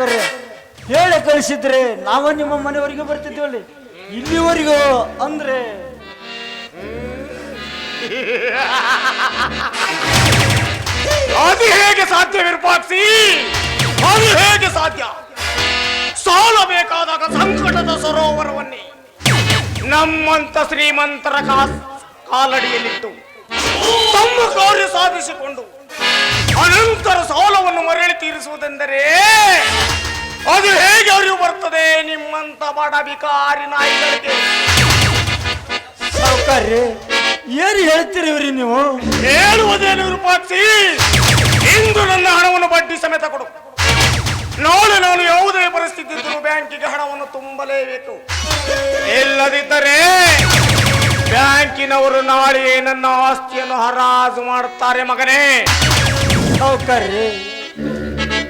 ಸಾವುಕಾರ್ರೆ ಹೇಳಿ ಕಳಿಸಿದ್ರೆ ನಾವು ನಿಮ್ಮ ಮನೆವರೆಗೆ ಬರ್ತಿದ್ದೇವಲ್ಲಿ ಇಲ್ಲಿವರೆಗೂ ಅಂದ್ರೆ ಅದು ಹೇಗೆ ಸಾಧ್ಯ ವಿರೂಪಾಕ್ಷಿ? ಅದು ಹೇಗೆ ಸಾಧ್ಯ? ಸಾಲ ಬೇಕಾದಾಗ ಸಂಕಟದ ಸರೋವರವನ್ನೇ ನಮ್ಮಂತ ಶ್ರೀಮಂತರ ಕಾಲಡಿಯಲ್ಲಿಟ್ಟು ತಮ್ಮ ಕಾರ್ಯ ಸಾಧಿಸಿಕೊಂಡು ಅನಂತರ ಸಾಲವನ್ನು ಮರಳಿ ತೀರಿಸುವುದೆಂದರೆ ಅದು ಹೇಗೆ ಅರಿವು ಬರ್ತದೆ ನಿಮ್ಮಂತ ಬಡ ಬಿಕಾರಿ ನಾಯಿಗಳಿಗೆ. ಸಾವುಕಾರ್ರೆ ಏನು ಹೇಳ್ತೀರಿ ನೀವು? ಹೇಳುವುದೇನು ವಿರೂಪಾಕ್ಷಿ ಇಂದು ನನ್ನ ಹಣವನ್ನು ಬಡ್ಡಿ ಸಮೇತ ಕೊಡು. ನಾಳೆ ನಾನು ಯಾವುದೇ ಪರಿಸ್ಥಿತಿ ಇದ್ದರೂ ಬ್ಯಾಂಕಿಗೆ ಹಣವನ್ನು ತುಂಬಲೇಬೇಕು. ಇಲ್ಲದಿದ್ದರೆ ಬ್ಯಾಂಕಿನವರು ನಾಳೆ ನನ್ನ ಆಸ್ತಿಯನ್ನು ಹರಾಜು ಮಾಡುತ್ತಾರೆ ಮಗನೇ. ಸಾವುಕಾರ್ರೆ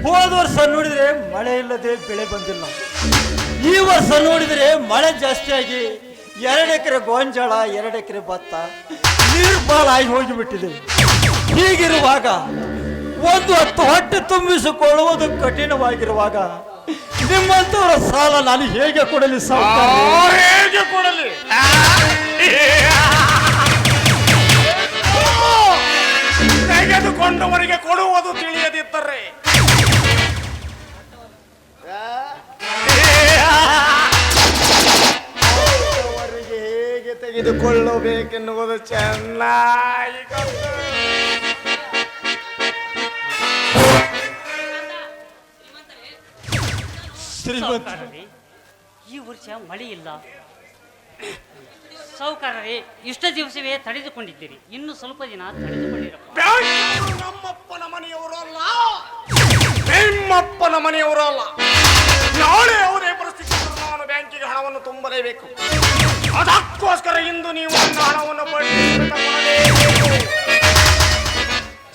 ಹೋದ ವರ್ಷ ನೋಡಿದ್ರೆ ಮಳೆ ಇಲ್ಲದೆ ಬೆಳೆ ಬಂದಿಲ್ಲ. ಈ ವರ್ಷ ನೋಡಿದ್ರೆ ಮಳೆ ಜಾಸ್ತಿ ಆಗಿ ಎರಡು ಎಕರೆ ಗೋಂಜಾಳ, ಎರಡು ಎಕರೆ ಭತ್ತ ನೀರು ಬಾಳ ಆಗಿ ಹೋಗಿಬಿಟ್ಟಿದೆ. ಹೀಗಿರುವಾಗ ಒಂದು ಹತ್ತು ಹೊಟ್ಟೆ ತುಂಬಿಸಿಕೊಳ್ಳುವುದು ಕಠಿಣವಾಗಿರುವಾಗ ನಿಮ್ಮಂತವರ ಸಾಲ ನಾನು ಹೇಗೆ ಕೊಡಲಿ ಸಾಲ ಹೇಗೆ ಕೊಡಲಿ? ತೆಗೆದುಕೊಂಡವರಿಗೆ ಕೊಡುವುದು ತಿಳಿಯದಿದ್ದರೆ. ಅವರಿಗೆ ಹೇಗೆ ತೆಗೆದುಕೊಳ್ಳಬೇಕೆನ್ನುವುದು ಚೆನ್ನಾಗಿ ಈ ವರ್ಷ ಮಳೆ ಇಲ್ಲ. ಸಾವುಕಾರರೇ ಇಷ್ಟ ದಿವಸವೇ ತಡೆದುಕೊಂಡಿದ್ದೀರಿ. ಇನ್ನು ಸ್ವಲ್ಪ ದಿನ ಬ್ಯಾಂಕಿನವರು ನಮ್ಮಪ್ಪನ ಮನೆಯವರಲ್ಲ. ನಿಮ್ಮಪ್ಪನ ಮನೆಯವರು ಅಲ್ಲ ನಾಳೆ ಅವರೇ ಪರಿಸ್ಥಿತಿ ನಾನು ಬ್ಯಾಂಕಿಗೆ ಹಣವನ್ನು ತುಂಬಲೇಬೇಕು. ಅದಕ್ಕೋಸ್ಕರ ಇಂದು ನೀವು ನನ್ನ ಹಣವನ್ನು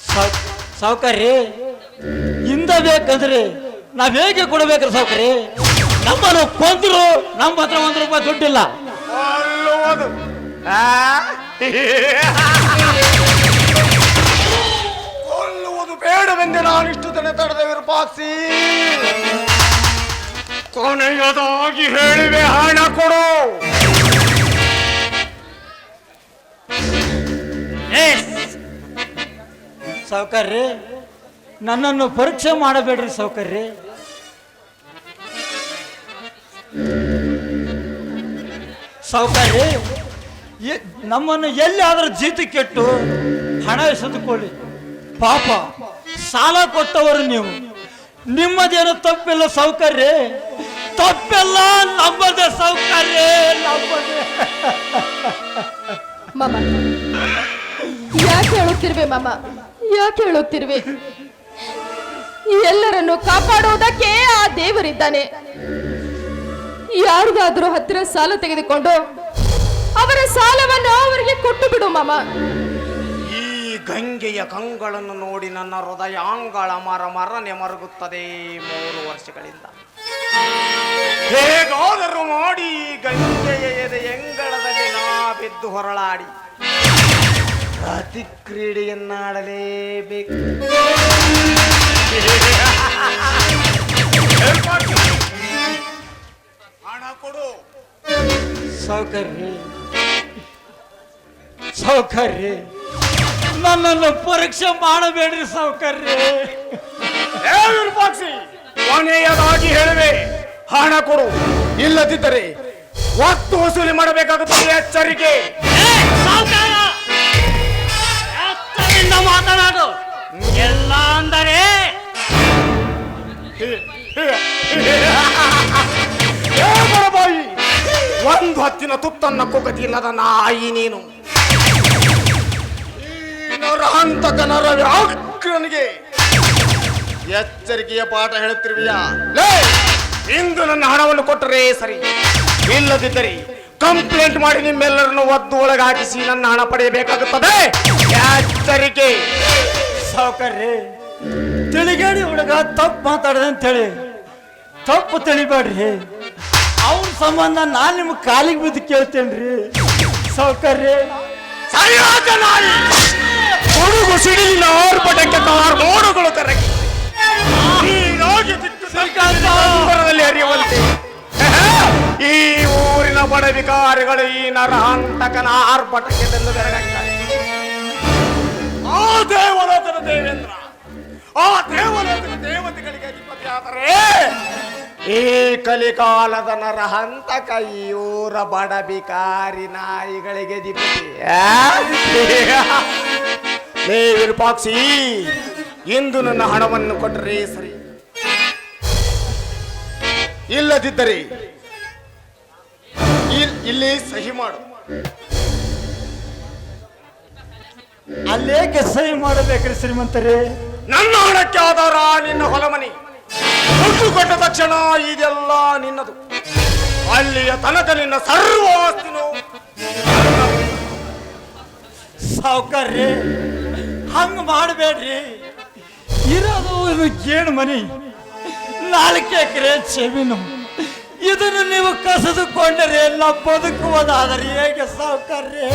ಸಾವುಕಾರಿ ಸಾವ್ಕಾರ್ರಿ ಇಂದ ಬೇಕಂದ್ರೆ ನಾವ್ ಹೇಗೆ ಕೊಡ್ಬೇಕ್ರಿ ಸಾವುಕಾರಿ ನಮ್ಮನ್ನು ಕೊಂದ್ರು ನಮ್ಮ ಹತ್ರ ಒಂದ್ ರೂಪಾಯಿ ದುಡ್ಡಿಲ್ಲ. ಅಲ್ಲೋದು. ಆ? ಕೊಲ್ಲುವುದು ಬೇಡವೆಂದೆ ನಾನು ಇಷ್ಟು ದಿನ ತಡೆದ ವಿರೂಪಾಕ್ಷಿ ಕೊನೆಯದಾಗಿ ಹೇಳಿವೆ, ಹಣ ಕೊಡು. ಸಾವ್ಕಾರ್ರಿ, ನನ್ನನ್ನು ಪರೀಕ್ಷೆ ಮಾಡಬೇಡ್ರಿ ಸೌಕರ್ಯ ಎ- ನಮ್ಮನ್ನು ಎಲ್ಲಿ ಆದ್ರೂ ಜೀತಕ್ಕೆಟ್ಟು ಹಣ ಎಸೆದುಕೊಳ್ಳಿ. ಪಾಪ, ಸಾಲ ಕೊಟ್ಟವರು ನೀವು. ನಿಮ್ಮದೇನು ತಪ್ಪಿಲ್ಲ ಸೌಕರ್ಯ? ತಪ್ಪೆಲ್ಲ, ನಮ್ಮದೇ ಸೌಕರ್ಯ ಯಾಕೆ ಹೇಳುತ್ತಿರುವೆ ಮಾಮ? ಯಾಕೆ ಹೇಳುತ್ತಿರುವೆ? ಎಲ್ಲರನ್ನು ಕಾಪಾಡುವುದಕ್ಕೆ ಆ ದೇವರಿದ್ದಾನೆ. ಯಾರಿಗಾದ್ರೂ ಹತ್ತಿರ ಸಾಲ ತೆಗೆದುಕೊಂಡು ಅವರ ಸಾಲವನ್ನು ಅವರಿಗೆ ಕೊಟ್ಟು ಬಿಡು ಮಾಮ. ಗಂಗೆಯ ಕಂಗಳನ್ನು ನೋಡಿ ನನ್ನ ಹೃದಯಾಂಗಳ ಮರ ಮರನೆ ಮರುಗುತ್ತದೆ ಮೂರು ವರ್ಷಗಳಿಂದ. ಹೇಗಾದರೂ ಮಾಡಿ ಗಂಗೆಯ ಎದೆ ಎಂಗಳದಲ್ಲಿ ನಾ ಬಿದ್ದು ಹೊರಳಾಡಿ. ಪ್ರತಿಕ್ರೀಡೆಯನ್ನಾಡಲೇಬೇಕು. ಹಣ ಕೊಡು. ಸೌಕರ್ಯ. ಸೌಕರ್ಯ. ನನ್ನನ್ನು ಪರೀಕ್ಷೆ ಮಾಡಬೇಡ್ರಿ ಏ ವಿರೂಪಾಕ್ಷಿ ಕೊನೆಯದಾಗಿ ಹೇಳುವೆ ಹಣ ಕೊಡು. ಇಲ್ಲದಿದ್ದರೆ ಒತ್ತು ವಸೂಲಿ ಮಾಡಬೇಕಾಗುತ್ತದೆ ಎಚ್ಚರಿಕೆ. ಮಾತನಾಡು. ಎಲ್ಲ ಅಂದರೆ ಬಡಬಾಯಿ ಒಂದು ಹತ್ತಿನ ತುತ್ತನ್ನ ಕುಗತಿ ಇಲ್ಲದ ನಾಯಿ ನೀನು. ಈ ನರಹಂತಕ ನರ ವ್ಯಾಘ್ರನಿಗೆ ಎಚ್ಚರಿಕೆಯ ಪಾಠ ಹೇಳುತ್ತಿರುವಿಯಾ? ಲೇ ಇಂದು ನನ್ನ ಹಣವನ್ನು ಕೊಟ್ಟರೆ ಸರಿ. ಇಲ್ಲದಿದ್ದರೆ ಕಂಪ್ಲೇಂಟ್ ಮಾಡಿ ನಿಮ್ಮೆಲ್ಲರನ್ನು ಒದ್ದು ಒಳಗಾಕಿಸಿ ನನ್ನ ಹಣ ಪಡೆಯಬೇಕಾಗುತ್ತದೆ. ಎಚ್ಚರಿಕೆ. ಸೌಕರ್ಯ ತಿಳಿಗೇಡಿ ಹುಡುಗ ತಪ್ಪು ಮಾತಾಡದೆ ಅಂತೇಳಿ. ತಪ್ಪು ತಿಳಿಬೇಡ್ರಿ. ಅವ್ರ ಸಂಬಂಧ ನಾನು ನಿಮ್ಗೆ ಕಾಲಿಗೆ ಬಿದ್ದು ಕೇಳ್ತೇನ್ರಿ. ಸೌಕರ್ಯ ಸರಿಯಾದ ನಾಯಿ. ಹಾಗೂ ಸಿಡಿಲಿನ ಆರ್ಭಟಕ್ಕೆ ಮೋಡಗಳು ಕರಗಿ. ಸಂದರ್ಭದಲ್ಲಿ ಅರಿಯುವಂತೆ. ಈ ಊರಿನ ಬಡ ವಿಕಾರಿಗಳು ಈ ನರಹಂತಕನ ಆರ್ಭಟಕ್ಕೆ ತಂದು ಬೆರಗಾಗ್ತಾರೆ ಆ ದೇವಲೋಕದ ದೇವೇಂದ್ರ ಆ ದೇವಲೋಕದ ದೇವತೆಗಳಿಗೆ ಅಧಿಪತಿ ಆದರೆ ಈ ಕಲಿಕಾಲದ ನರಹಂತಕ ಈ ಊರ ಬಡ ಬಿಕಾರಿ ನಾಯಿಗಳಿಗೆ ಅಧಿಪತಿ. ಲೇ ವಿರೂಪಾಕ್ಷಿ, ಇಂದು ನನ್ನ ಹಣವನ್ನು ಕೊಟ್ಟರೆ ಸರಿ. ಇಲ್ಲದಿದ್ದರೆ ಇಲ್- ಇಲ್ಲಿ ಸಹಿ ಮಾಡು. ಅಲ್ಲೇಕೆ ಸಹಿ ಮಾಡಬೇಕ್ರಿ ಶ್ರೀಮಂತರೇ? ನನ್ನ ಹಣಕ್ಕೆ ಆಧಾರ ನಿನ್ನ ಹೊಲಮನಿ. ದುಡ್ಡು ಕೊಟ್ಟ ತಕ್ಷಣ ಇದೆಲ್ಲ ನಿನ್ನದು. ಅಲ್ಲಿಯ ತನಕ ನಿನ್ನ ಸರ್ವ ಆಸ್ತಿನೂ ಸಾವುಕಾರ್ರಿ. ಹಂಗ ಮಾಡಬೇಡ್ರಿ. ಇರೋದು ಇದು ಗೇಣು ಮನಿ. ನಾಲ್ಕು ಎಕರೆ ಜಮೀನು. ಇದನ್ನು ನೀವು ಕಸಿದುಕೊಂಡರೆ ಎಲ್ಲ ಬದುಕುವುದಾದರೆ ಹೇಗೆ ಸಾವುಕಾರ್ರಿ?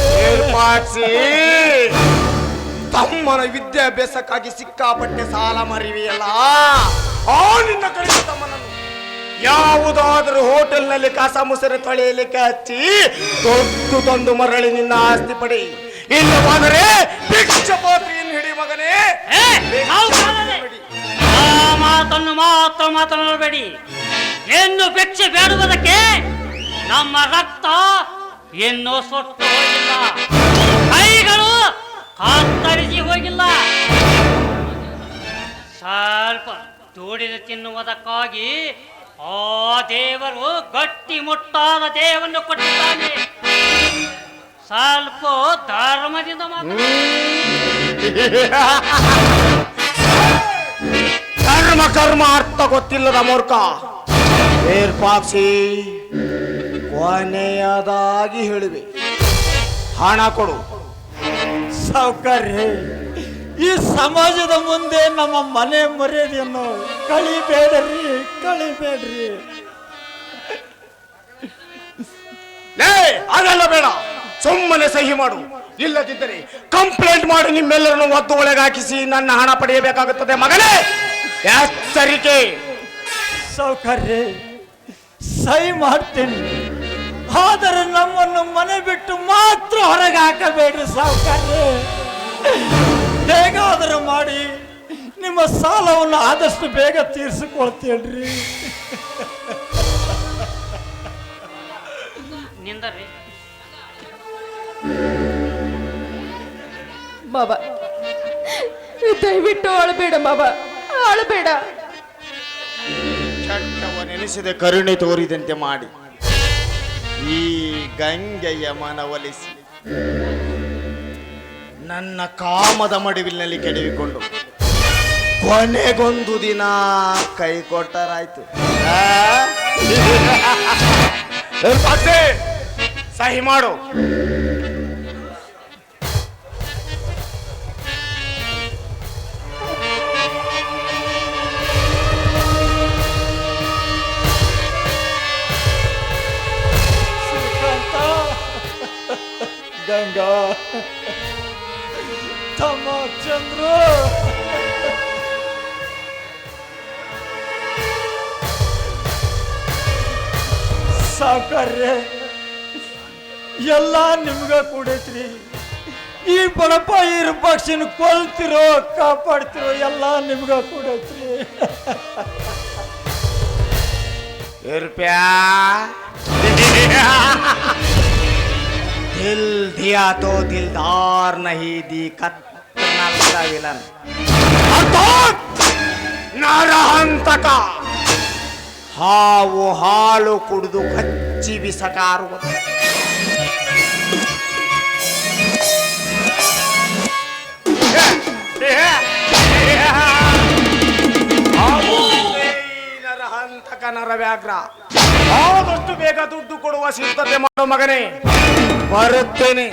ತಮ್ಮನ ವಿದ್ಯಾಭ್ಯಾಸಕ್ಕಾಗಿ ಸಿಕ್ಕಾಪಟ್ಟೆ ಸಾಲ ಮರಿವಿಯಲ್ಲ. ಆ, ನಿನ್ನ ಕಡೆ ತಮ್ಮನನ್ನು ಯಾವುದಾದ್ರೂ ಹೋಟೆಲ್ನಲ್ಲಿ ಕಸ ಮುಸರೆ ತೊಳೆಯಲಿಕ್ಕೆ ಹಚ್ಚಿ ತೊಟ್ಟು ತಂದು ಮರಳಿ ನಿನ್ನ ಆಸ್ತಿ ಪಡಿ. ಇಲ್ಲವಾದರೆ ಭಿಕ್ಷ ಪಾತ್ರೆಯನ್ನು ಹಿಡಿ ಮಗನೇ! ಆ ಮಾತನ್ನು ಮಾತ್ರ ಮಾತನಾಡಬೇಡಿ. ಏನು ಭಿಕ್ಷೆ ಬೇಡುವುದಕ್ಕೆ ನಮ್ಮ ರಕ್ತ ಎನ್ನು ಸೊಟ್ಟು ಹೋಗಿಲ್ಲ. ಕೈಗಳು ಕಾತರಿಸಿ ಹೋಗಿಲ್ಲ. ಸ್ವಲ್ಪ ದೂಡಿದ ತಿನ್ನುವುದಕ್ಕಾಗಿ ಆ ದೇವರು ಗಟ್ಟಿ ಮುಟ್ಟಾದ ದೇವನ್ನು ಕೊಟ್ಟಿದ್ದಾನೆ. ಸ್ವಲ್ಪ ಧರ್ಮದಿಂದ ಧರ್ಮ ಕರ್ಮ ಅರ್ಥ ಗೊತ್ತಿಲ್ಲದ ಮೂರ್ಖ. ಏರ್ಪಾಕ್ಷಿ ಕೊನೆಯದಾಗಿ ಹೇಳುವೆ ಹಣ ಕೊಡು. ಸಾವುಕಾರ್ರಿ ಈ ಸಮಾಜದ ಮುಂದೆ ನಮ್ಮ ಮನೆ ಮರ್ಯಾದೆಯನ್ನು ಕಳಿಬೇಡ್ರಿ ಕಳಿಬೇಡ್ರಿ. ಲೇ ಅದೆಲ್ಲ ಬೇಡ. ಸುಮ್ಮನೆ ಸಹಿ ಮಾಡು. ಇಲ್ಲದಿದ್ದರೆ ಕಂಪ್ಲೇಂಟ್ ಮಾಡಿ ನಿಮ್ಮೆಲ್ಲರನ್ನು ಒದ್ದು ಒಳಗೆ ಹಾಕಿಸಿ ನನ್ನ ಹಣ ಪಡೆಯಬೇಕಾಗುತ್ತದೆ. ಮಗನೇ ಎಚ್ಚರಿಕೆ. ಸೌಕರ್ಯ. ಸಹಿ ಮಾಡ್ತೀನಿ. ಆದರೆ ನಮ್ಮನ್ನು ಮನೆ ಬಿಟ್ಟು ಮಾತ್ರ ಹೊರಗೆ ಹಾಕಬೇಡ್ರಿ ಸಾವುಕಾರ್ರಿ ಹೇಗಾದರೂ ಮಾಡಿ ನಿಮ್ಮ ಸಾಲವನ್ನು ಆದಷ್ಟು ಬೇಗ ತೀರಿಸಿಕೊಳ್ತೇನ್ರಿ ಬಾಬಾ ಮಾವ ದಯವಿಟ್ಟು ಅಳಬೇಡ ಬಾಬಾ ಅಳಬೇಡ ನೆನೆಸಿದೆ ಕರುಣೆ ತೋರಿದಂತೆ ಮಾಡಿ. ಈ ಗಂಗೆಯ ಮನವೊಲಿಸಿ. ನನ್ನ ಕಾಮದ ಮಡಿವಿನಲ್ಲಿ ಕೆಡವಿಕೊಂಡು. ಕೊನೆಗೊಂದು ದಿನ ಕೈ ಕೊಟ್ಟರಾಯ್ತು. ಸಹಿ ಮಾಡು. ಗಂಗಾ. ತಮ್ಮ ಚಂದ್ರ ಸಾವುಕಾರ್ಯ ಎಲ್ಲ ನಿಮ್ಗ ಕೂಡೈತ್ರಿ ಈ ಬಡಪ ಈ ಪಕ್ಷಿನ ಕೊಲ್ತಿರೋ ಕಾಪಾಡ್ತಿರೋ ಎಲ್ಲ ನಿಮ್ಗ ಕೂಡೈತ್ರಿ ए रुपया दिल दिया तो दिलदार नहीं दी ವಿಲನ್ ನರಹಂತಕ. ಹಾವು ಹಾಲು ಕುಡಿದು ಕಚ್ಚಿ ಬಿಸಕಾರುವ. ನರಹಂತಕ ನರವ್ಯಾಘ್ರ ಆದಷ್ಟು ಬೇಗ ದುಡ್ಡು ಕೊಡುವ ಸಿದ್ಧತೆ ಮಾಡೋ ಮಗನೇ. ಬರುತ್ತೇನೆ.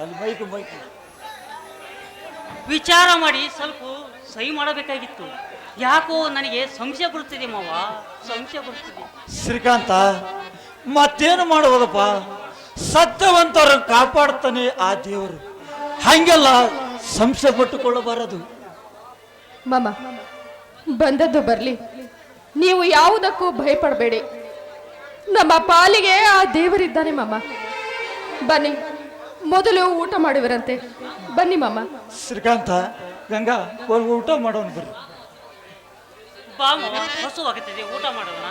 ಅಲ್ಲಿ ವಿಚಾರ ಮಾಡಿ ಸ್ವಲ್ಪ ಸಹಿ ಮಾಡಬೇಕಾಗಿತ್ತು. ಯಾಕೋ ನನಗೆ ಸಂಶಯ ಬರುತ್ತಿದೆ ಮಾವ. ಸಂಶಯ ಬರುತ್ತಿದೆ. ಶ್ರೀಕಾಂತ ಮತ್ತೇನು ಮಾಡುವುದಪ್ಪ ಸತ್ಯವಂತರ ಕಾಪಾಡ್ತಾನೆ ಆ ದೇವರು. ಹಂಗೆಲ್ಲ ಸಂಶಯ ಪಟ್ಟುಕೊಳ್ಳಬಾರದು. ಮಾಮ ಬಂದದ್ದು ಬರಲಿ. ನೀವು ಯಾವುದಕ್ಕೂ ಭಯಪಡಬೇಡಿ. ನಮ್ಮ ಪಾಲಿಗೆ ಆ ದೇವರಿದ್ದಾನೆ ಮಾಮ. ಬನ್ನಿ. ಮೊದಲು ಊಟ ಮಾಡುವರಂತೆ. ಬನ್ನಿ ಮಾಮ. ಶ್ರೀಕಾಂತ ಗಂಗಾ ಊಟ ಮಾಡೋಣ ಬರ್ರಿ. ಬಾ ಮಾವ ಹಸುವಾಗುತ್ತಿದೆ ಊಟ ಮಾಡೋಣ.